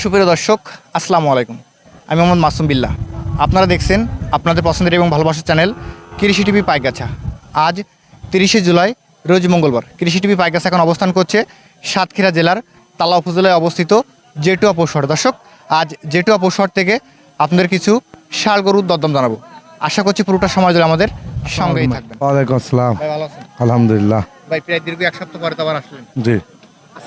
সুপ্রিয় দর্শক আসসালামু আলাইকুম। আমি মোহাম্মদ মাসুম বিল্লাহ। আপনারা দেখছেন আপনাদের পছন্দের এবং ভালোবাসার চ্যানেল কৃষি টিভি পাইগাছা আজ তিরিশে জুলাই রোজ মঙ্গলবার। কৃষি টিভি পাইগাছা এখন অবস্থান করছে সাতক্ষীরা জেলার তালা উপজেলায় অবস্থিত জেটুয়া পৌষহর দর্শক আজ জেটুয়া পৌষহর থেকে আপনাদের কিছু ষাড় গরুর দরদম জানাব। আশা করছি পুরোটা সময় ধরে আমাদের সঙ্গেই থাকবেন। ওয়ালাইকুম আসসালাম। আলহামদুলিল্লাহ। ভাই প্রায় দীর্ঘ এক সপ্তাহ পরে তো আবার আসলেন। জি।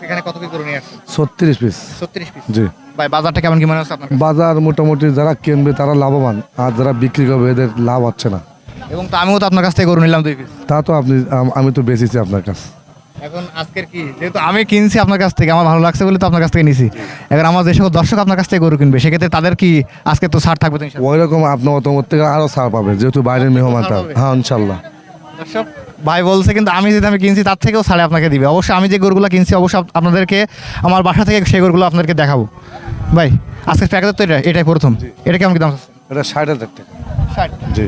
এখানে কত কি গরু নিয়ে আসছেন? ছত্রিশ পিস। ছত্রিশ পিস। জি। ভাই বাজারটা কেমন কি মনে হচ্ছে আপনার কাছে? বাজার মোটামুটি যারা কিনবে তারা লাভবান আর যারা বিক্রি করবে এদের লাভ হচ্ছে না। এবং তো আমিও তো আপনার কাছ থেকে গরু নিলাম দুই পিস। তা তো আপনি আম- আমি তো বেচেছি আপনার কাছে। এখন আজকের কি? যেহেতু আমি কিনছি আপনার কাছ থেকে আমার ভালো লাগছে বলে তো আপনার কাছ থেকে নিছি। এখন আমার যে সকল দর্শক আপনার কাছ থেকে গরু কিনবে সেক্ষেত্রে তাদের কি আজকে তো ছাড় থাকবে তো ইনশাল্লাহ? ওই রকম আপনার মতামত থেকে আরও ছাড় পাবে যেহেতু বাইরের মেহমান পাবে? হ্যাঁ ইনশাল্লাহ দর্শক ভাই বলছে কিন্তু আমি যেটা আমি কিনছি তার থেকেও ছাড়ে আপনাকে দিবে। অবশ্যই আমি যে গরুগুলো কিনছি অবশ্যই আপনাদেরকে আমার বাসা থেকে সেই গরুগুলো আপনাদেরকে দেখাবো। ভাই আজকে প্যাকেজ তো এটা এটাই প্রথম। এটা কেমন কি দাম? এটা ষাট হাজার টাকা। ষাট? জি।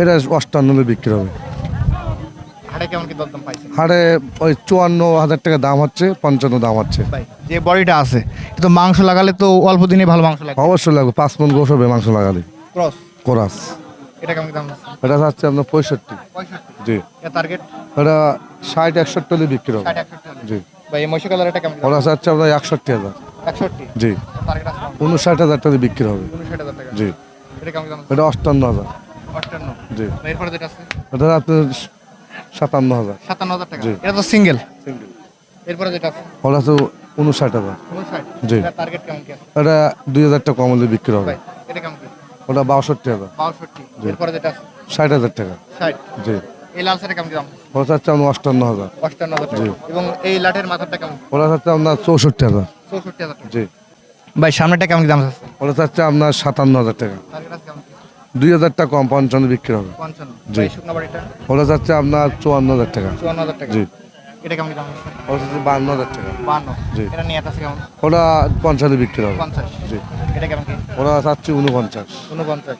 এটা অষ্টান্ন বিক্রি হবে। হাড়ে ওই চুয়ান্ন হাজার টাকা দাম হচ্ছে পঞ্চান্ন দাম হচ্ছে। ভাই যে বডিটা আছে কিন্তু মাংস লাগালে তো অল্প দিনে ভালো মাংস লাগে অবশ্যই লাগবে পাঁচ মন গোস হবে মাংস লাগালে। ক্রস? কোরাস। এটা কেমন দাম? এটা যাচ্ছে আপনার পঁয়ষট্টি। জি। এটা টার্গেট এটা ষাট একষট্টি হলে বিক্রি হবে। জি। ভাই এই মহিষা কালার এটা কেমন ওরা যাচ্ছে আপনার একষট্টি হাজার। একষট্টি? জি। উনষাট হাজার টাকা বিক্রি হবে। উনষাট হাজার টাকা। জি। এটা কেমন দাম? এটা অষ্টান্ন হাজার। অষ্টান্ন। জি। এরপরে যেটা আছে? এটা আপনার সাতান্ন হাজার। সাতান্ন হাজার টাকা। এটা তো সিঙ্গেল এরপরে যেটা আছে? ওরা তো উনষাট হাজার। জি। টার্গেট কেমন কি আছে? এটা দুই হাজার টাকা কম হলে বিক্রি হবে। এটা কেমন কি ওটা বাষট্টি হাজার বাষট্টি। এরপরে যেটা আছে? ষাট হাজার টাকা। ষাট। জি। এই লাল সেটা কেমন দাম? ওরা চাচ্ছে আপনার অষ্টান্ন হাজার। অষ্টান্ন হাজার টাকা। এবং এই লাটের মাথাটা কেমন? ওরা চাচ্ছে আপনার চৌষট্টি হাজার। চৌষট্টি হাজার টাকা। জি। ভাই সামনেটা কেমন কি দাম আছে? চাচ্ছে আপনার সাতান্ন হাজার টাকা। টার্গেট আছে কেমন? দুই হাজার টাকা কম পঞ্চান্ন বিক্রি হবে। পঞ্চান্ন। জি। ভাই শুকনো বাড়িটা? ওরা চাচ্ছে আপনার চুয়ান্ন হাজার টাকা। চুয়ান্ন হাজার টাকা। জি। এটা কেমন কি দাম আছে? ওরা চাচ্ছে বান্ন হাজার টাকা। বান্ন। জি। এটা নিয়ে আছে কেমন? ওরা পঞ্চান্ন বিক্রি হবে। পঞ্চাশ। জি। ওরা চাচ্ছে উনপঞ্চাশ উনপঞ্চাশ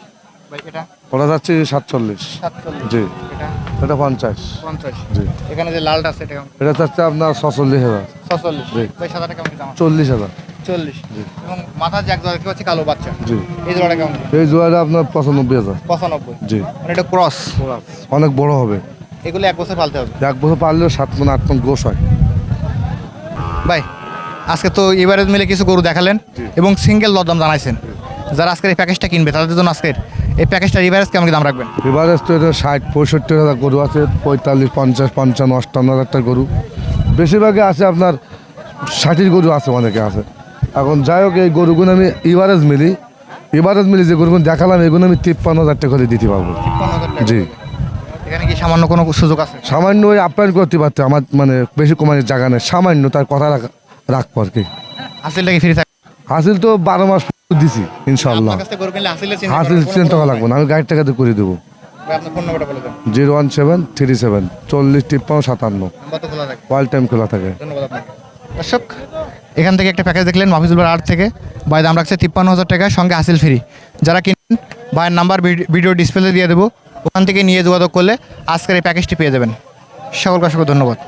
এটা? ওরা যাচ্ছে সাতচল্লিশ। জি। এটা? পঞ্চাশ। পঞ্চাশ। জি। এখানে যে লালটা আছে এটা চাচ্ছে আপনার ছচল্লিশ হাজার। ছচল্লিশ। জি। চল্লিশ হাজার। চল্লিশ। এবং মাথার যে এক জোড়া দেখতে পাচ্ছি কালো বাচ্চা। জি। এই জোড়াটা কেমন এই আপনার পঁচানব্বই হাজার। পঁচানব্বই। জি। মানে এটা ক্রস। অনেক বড় হবে। এগুলো এক বছর পালতে হবে। এক বছর পারলেও সাত মন আট মন গোস হয়। ভাই আজকে তো এবারে মিলে কিছু গরু দেখালেন এবং সিঙ্গেল দরদাম জানাইছেন। যারা আজকের এই প্যাকেজটা কিনবে তাদের জন্য আজকের এই প্যাকেজটা রিভারেজ কেমন দাম রাখবেন? এবারে তো এটা ষাট পঁয়ষট্টি হাজার গরু আছে পঁয়তাল্লিশ পঞ্চাশ পঞ্চান্ন অষ্টান্ন হাজার টাকার গরু। বেশিরভাগই আছে আপনার ষাটির গরু আছে অনেকে আছে। এখন যাই হোক এই গরুগুলো আমি ইভারেজ মিলি। ইভারেজ মিলি যে গরুগুলো দেখালাম এগুলো আমি তিপ্পান্ন হাজার টাকা করে দিতে পারব। জি। এখানে কি সামান্য কোনো সুযোগ আছে? সামান্য ওই আপ্যায়ন করতে পারতে আমার মানে বেশি কমানোর জায়গা নেই। সামান্য তার কথা রাখ- রাখব আর কি। হাসিলটা কি ফ্রি থাকে হাসিল তো বারো মাস দিছি ইনশাল্লাহ হাসিল চিন্তা করা প্রয়োজন না আমি গাড়ির টাকাতে করে দেবো। Zero one seven three seven চল্লিশ তিপ্পান্ন সাতান্ন। অল টাইম খোলা থাকে। দর্শক এখান থেকে একটা প্যাকেজ দেখলেন মাহফিজুল ভাই আর্ট থেকে। ভাই দাম রাখছে তিপ্পান্ন হাজার টাকা সঙ্গে হাসিল ফ্রি যারা কিনবেন ভাইয়ের নাম্বার ভিডিও ডিসপ্লে দিয়ে দেবো। ওখান থেকে নিয়ে যোগাযোগ করলে আজকের এই প্যাকেজটি পেয়ে যাবেন। সকলকে অসংখ্য ধন্যবাদ।